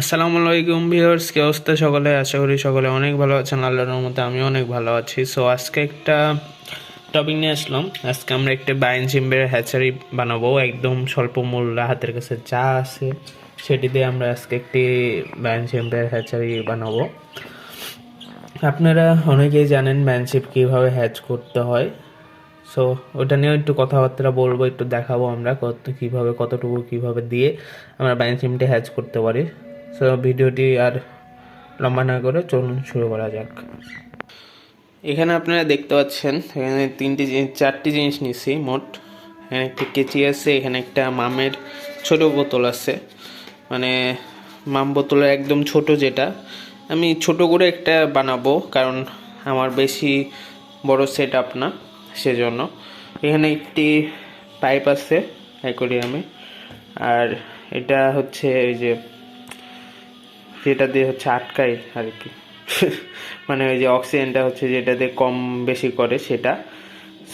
আসসালামু আলাইকুম ভিউয়ার্স, কি অবস্থা সকলে? আশা করি সকলে অনেক ভালো আছেন। আল্লাহর রহমতে আমি অনেক ভালো আছি। সো আজকে একটা টপিক নিয়ে আসলাম। আজকে আমরা একটা বাইন সিম্বের হ্যাচারি বানাবো। একদম স্বল্প মূল্যে হাতের কাছে যা আছে, সেটি দিয়ে আমরা আজকে একটি বাইন সিম্বের হ্যাচারি বানাবো। আপনারা অনেকেই জানেন ম্যানশিপ কীভাবে হ্যাচ করতে হয়। সো ওটা নিয়েও একটু কথাবার্তা বলব, একটু দেখাবো আমরা কত কীভাবে, কতটুকু কীভাবে দিয়ে আমরা ব্যানসিমটি হ্যাচ করতে পারি। সো ভিডিওটি আর লম্বা না করে চলুন শুরু করা যাক। এখানে আপনারা দেখতে পাচ্ছেন, এখানে তিনটি চারটি জিনিস নিছি মোট। এখানে একটা কেচি আছে, এখানে একটা মামের ছোট বোতল আছে। মানে মাম বোতলের একদম ছোট যেটা। আমি ছোট করে একটা বানাবো, কারণ আমার বেশি বড় সেট আপ না সেজন্য। এখানে একটি পাইপ আছে, অ্যাকোরিয়ামে। আর এটা হচ্ছে এই যে যেটা দিয়ে হচ্ছে আটকায় আর কি মানে ওই যে অক্সিজেনটা হচ্ছে যেটা দিয়ে কম বেশি করে সেটা।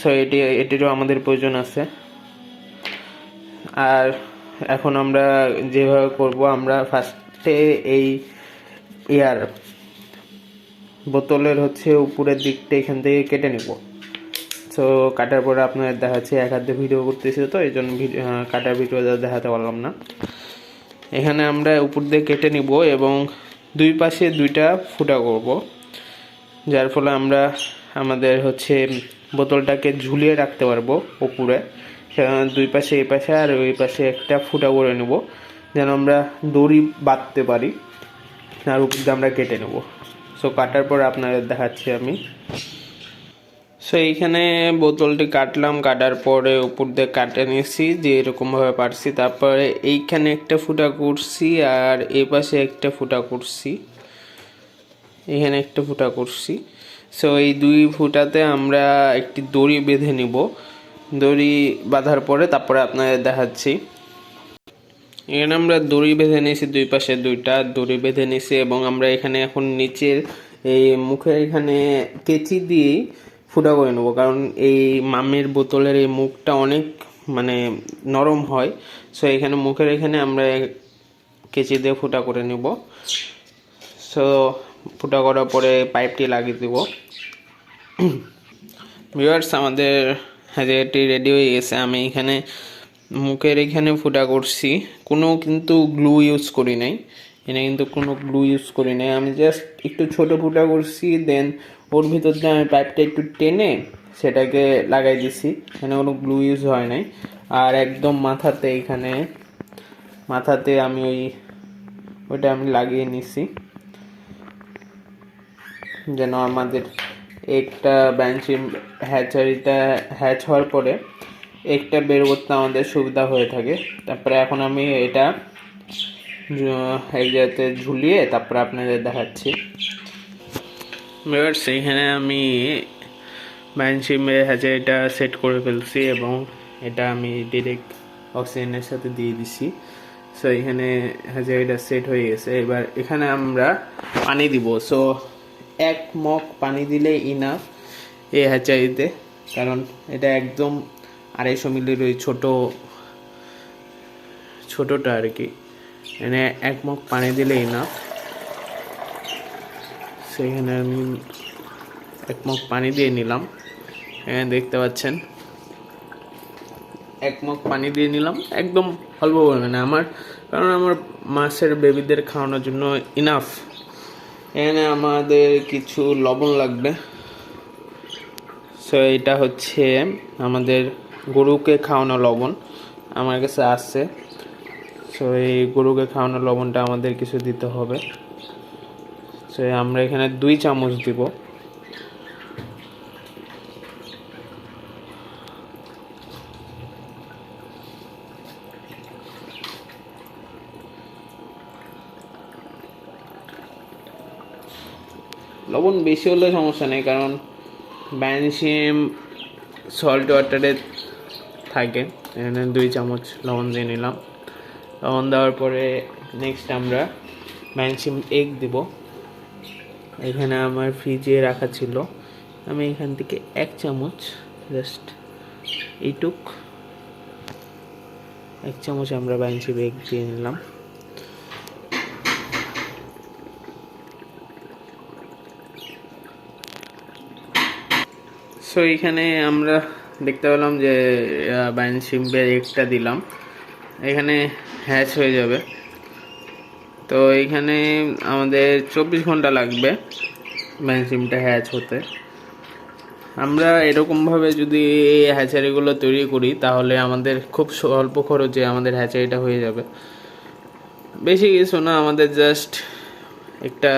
সো এটি, এটিরও আমাদের প্রয়োজন আছে। আর এখন আমরা যেভাবে করব, আমরা ফার্স্টে এই ইয়ার বোতলের হচ্ছে উপরের দিকটা এখান থেকে কেটে নিব। সো কাটার পরে আপনাদের দেখাচ্ছে, এক হাতে ভিডিও করতেছি তো, এই জন্য ভিডিও কাটার ভিডিও দেখাতে পারলাম না। এখানে আমরা উপর দিয়ে কেটে নিব এবং দুই পাশে দুইটা ফুটা করব, যার ফলে আমরা আমাদের হচ্ছে বোতলটাকে ঝুলিয়ে রাখতে পারব উপরে। সেখানে দুই পাশে এই পাশে আর ওই পাশে একটা ফুটা করে নেব, যেন আমরা দড়ি বাঁধতে পারি, আর উপর দিয়ে আমরা কেটে নেব। সো কাটার পর আপনাদের দেখাচ্ছি আমি। সো এইখানে বোতলটি কাটলাম, কাটার পরে উপর দিয়ে কাটে নিয়েছি যে এরকমভাবে পারছি। তারপরে এইখানে একটা ফুটা করছি আর এই পাশে একটা ফুটা করছি। এখানে একটা ফুটা করছি। সো এই দুই ফুটাতে আমরা একটি দড়ি বেঁধে নিব। দড়ি বাঁধার পরে তারপরে আপনাদের দেখাচ্ছি। এখানে আমরা দড়ি বেঁধে নিয়েছি দুই পাশে দুইটা, দড়ি বেঁধে নিয়েছি এবং আমরা এখানে এখন নিচের এই মুখের এখানে কেচি দিয়েই ফুটা করে নেব। কারণ এই মামের বোতলের এই মুখটা অনেক মানে নরম হয়। সো এখানে মুখের এখানে আমরা কেচি দিয়ে ফুটা করে নেব। সো ফুটা করার পরে পাইপটি লাগিয়ে দেব। ভিউয়ার্স, আমাদের হাজারটি রেডি হয়ে গেছে। আমি এখানে মুখের এখানে ফুটা করছি। কোনো কিন্তু গ্লু ইউজ করি নাই। এখানে কিন্তু কোনো গ্লু ইউজ করি নাই। আমি জাস্ট একটু ছোটো ফুটা করছি দেন ওর ভিতর দিয়ে আমি পাইপটা একটু টেনে সেটাকে লাগাই দিছি। এখানে কোনো গ্লু ইউজ হয় নাই। আর একদম মাথাতে এখানে, মাথাতে আমি ওই, ওইটা আমি লাগিয়ে নিছি। যেন আমাদের একটা ব্যাঞ্চি হ্যাচারিটা হ্যাচ হওয়ার পরে একটা বের করতে আমাদের সুবিধা হয়ে থাকে। তারপরে এখন আমি এটা এক জায়গাতে ঝুলিয়ে তারপরে আপনাদের দেখাচ্ছি। এবার সেইখানে আমি ব্যানসিমে হ্যাচারিটা সেট করে ফেলছি এবং এটা আমি ডিরেক্ট অক্সিজেনের সাথে দিয়ে দিছি। সো এখানে হ্যাচারিটা সেট হয়ে গেছে। এবার এখানে আমরা পানি দিব। সো এক মগ পানি দিলে ইনাফ এই হ্যাচারিতে কারণ এটা একদম আড়াইশো মিলির ওই ছোটো, ছোটোটা আর কি। এখানে এক মগ পানি দিলে ইনাফ সেখানে আমি এক মগ পানি দিয়ে নিলাম। এখানে দেখতে পাচ্ছেন? এক মগ পানি দিয়ে নিলাম। একদম অল্প পরিমাণে। আমার, কারণ আমার মাছের বেবিদের খাওয়ানোর জন্য ইনাফ এখানে আমাদের কিছু লবণ লাগবে। সো এটা হচ্ছে আমাদের গরুকে খাওয়ানো লবণ। আমার কাছে আছে। সো এই গরুকে খাওয়ানো লবণটা আমাদের কিছু দিতে হবে। সো আমরা এখানে দুই চামচ দিব। লবণ বেশি হলে সমস্যা নেই, কারণ ব্যানসিম সল্ট ওয়াটারে থাকে। এখানে দুই চামচ লবণ দিয়ে নিলাম। লবণ দেওয়ার পরে নেক্সট আমরা ম্যানসিম এগ দেব। এখানে আমার ফ্রিজে রাখা ছিল। আমি এখান থেকে এক চামচ জাস্ট এইটুক, এক চামচ আমরা বাইনসি বেগ দিয়ে নিলাম। সো এখানে আমরা দেখতে পেলাম যে বাইনসিম্পের এগটা দিলাম। এখানে হ্যাচ হয়ে যাবে। তো এখানে আমাদের চব্বিশ ঘণ্টা লাগবে বাইন সিমটা হ্যাচ হতে। আমরা এরকমভাবে যদি এই হ্যাচারিগুলো তৈরি করি, তাহলে আমাদের খুব স্বল্প খরচে আমাদের হ্যাচারিটা হয়ে যাবে। বেশি কিছু না, আমাদের জাস্ট একটা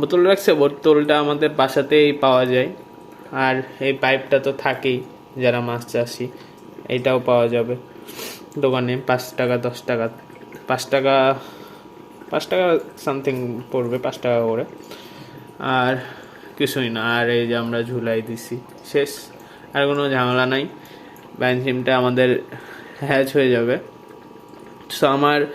বোতল রাখছে, বোতলটা আমাদের বাসাতেই পাওয়া যায়। আর এই পাইপটা তো থাকেই, যারা মাছ চাষি, এটাও পাওয়া যাবে। দোকানে পাঁচ টাকা, দশ টাকা, পাঁচ টাকা পাঁচ টাকা সামথিং পড়বে, পাঁচ টাকা করে। আর কিছুই না, আর এই যে আমরা ঝুলাই দিছি, শেষ। আর কোনো ঝামেলা নাই। ব্যান সিমটা আমাদের হ্যাচ হয়ে যাবে। সো আমার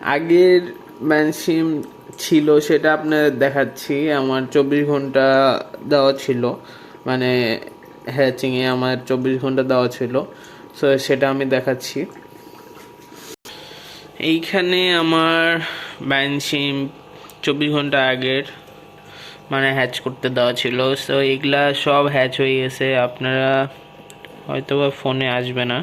আগের ব্যান সিম ছিল, সেটা আপনাদের দেখাচ্ছি। আমার চব্বিশ ঘণ্টা দেওয়া ছিল। মানে হ্যাচিংয়ে আমার চব্বিশ ঘণ্টা দেওয়া ছিল। সো সেটা আমি দেখাচ্ছি। এইখানে আমার সিম চব্বিশ ঘণ্টা আগের মানে হ্যাচ করতে দেওয়া ছিল। সো এগুলা সব হ্যাচ হয়ে গেছে। আপনারা হয়তো বা ফোনে আসবে না।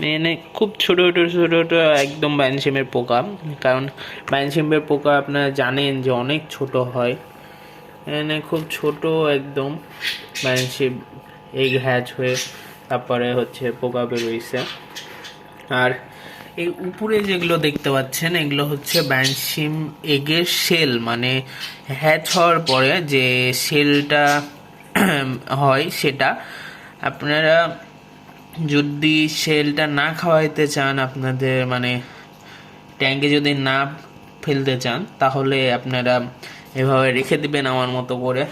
মানে খুব ছোটো ছোটো ছোটো ছোটো একদম বাইনসিমের পোকা। কারণ বাইনসিমের পোকা আপনারা জানেন যে অনেক ছোট হয়। এখানে খুব ছোট একদম বাইনসিম এগ হ্যাচ হয়ে তারপরে হচ্ছে পোকা বেরোইছে আর এই উপরে যেগুলো দেখতে পাচ্ছেন, এগুলো হচ্ছে ব্যানসিম এগের সেল মানে হ্যাচ হওয়ার পরে যে সেলটা হয় সেটা। আপনারা যদি সেলটা না খাওয়াইতে চান, আপনাদের মানে ট্যাঙ্কে যদি না ফেলতে চান, তাহলে আপনারা এভাবে রেখে দিবেন আমার মতো করে।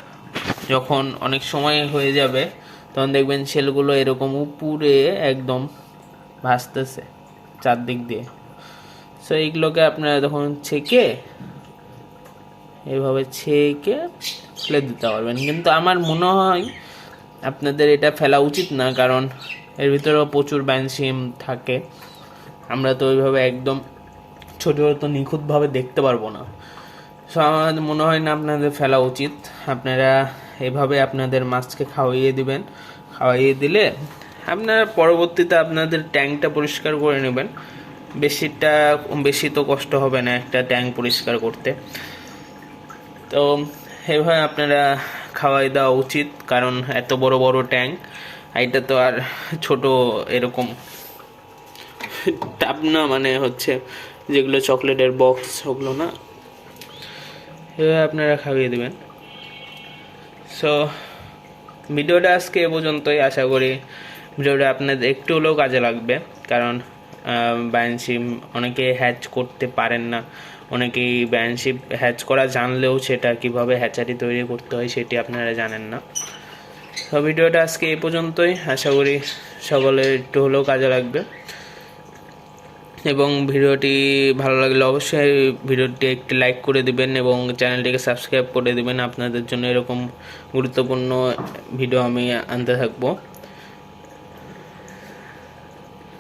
যখন অনেক সময় হয়ে যাবে, তখন দেখবেন সেলগুলো এরকম উপরে একদম ভাসতেছে। চারদিক দিয়ে। সো এইগুলোকে আপনারা তখন ছেঁকে, এইভাবে ছেঁকে ফেলে দিতে পারবেন। কিন্তু আমার মনে হয় আপনাদের এটা ফেলা উচিত না, কারণ এর ভিতরেও প্রচুর ব্যানসিম থাকে। আমরা তো ওইভাবে একদম ছোট ছোট, নিখুঁতভাবে দেখতে পারব না। সো আমার মনে হয় না আপনাদের ফেলা উচিত। আপনারা এভাবে আপনাদের মাছকে খাওয়াইয়ে দিবেন। খাওয়াইয়ে দিলে আপনারা পরবর্তীতে আপনাদের ট্যাঙ্কটা পরিষ্কার করে নেবেন। বেশিটা, বেশি তো কষ্ট হবে না একটা ট্যাঙ্ক পরিষ্কার করতে। তো এভাবে আপনারা খাওয়াই দেওয়া উচিত, কারণ এত বড় বড় ট্যাঙ্ক, এটা তো আর ছোট এরকম টাপ না মানে হচ্ছে যেগুলো চকলেটের বক্স ওগুলো না। এভাবে আপনারা খাইয়ে দেবেন। সো ভিডিওটা আজকে এ পর্যন্তই, আশা করি ভিডিওটা আপনাদের একটু হলেও কাজে লাগবে। কারণ ব্যানশিপ অনেকে হ্যাচ করতে পারেন না। অনেকেই ব্যানশিপ হ্যাচ করা জানলেও সেটা কীভাবে হ্যাচারি তৈরি করতে হয় সেটি আপনারা জানেন না। তো ভিডিওটা আজকে এই পর্যন্তই। আশা করি সকলের একটু হলেও কাজে লাগবে। এবং ভিডিওটি ভালো লাগলে অবশ্যই ভিডিওটি একটি লাইক করে দিবেন এবং চ্যানেলটিকে সাবস্ক্রাইব করে দিবেন। আপনাদের জন্য এরকম গুরুত্বপূর্ণ ভিডিও আমি আনতে থাকব।